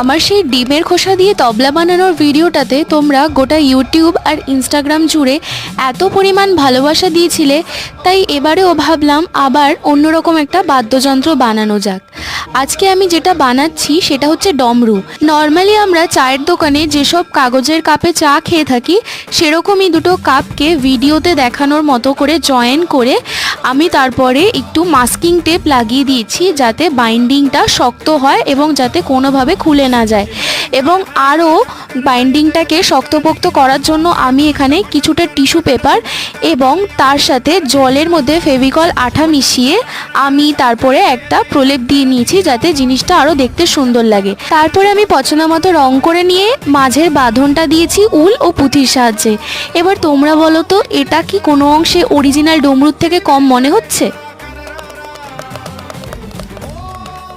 আমার সেই ডিমের খোসা দিয়ে তবলা বানানোর ভিডিওটাতে তোমরা গোটা ইউটিউব আর ইনস্টাগ্রাম জুড়ে এত পরিমাণ ভালোবাসা দিয়েছিলে, তাই এবারেও ভাবলাম আবার অন্যরকম একটা বাদ্যযন্ত্র বানানো যাক। আজকে আমি যেটা বানাচ্ছি সেটা হচ্ছে ডমরু। নর্মালি আমরা চায়ের দোকানে যেসব কাগজের কাপে চা খেয়ে থাকি, সেরকমই দুটো কাপকে ভিডিওতে দেখানোর মতো করে জয়েন করে আমি তারপরে একটু মাস্কিং টেপ লাগিয়ে দিয়েছি যাতে বাইন্ডিংটা শক্ত হয় এবং যাতে কোনোভাবে খুলে না যায়। এবং আরও বাইন্ডিংটাকে শক্তপোক্ত করার জন্য আমি এখানে কিছুটা টিস্যু পেপার এবং তার সাথে জলের মধ্যে ফেভিকল আঠা মিশিয়ে আমি তারপরে একটা প্রলেপ দিয়ে নিয়েছি যাতে জিনিসটা আরও দেখতে সুন্দর লাগে। তারপরে আমি পছন্দ মতো রং করে নিয়ে মাঝের বাঁধনটা দিয়েছি উল ও পুঁথির সাহায্যে। এবার তোমরা বলো তো, এটা কি কোনো অংশে অরিজিনাল ডমরুর থেকে কম মনে হচ্ছে?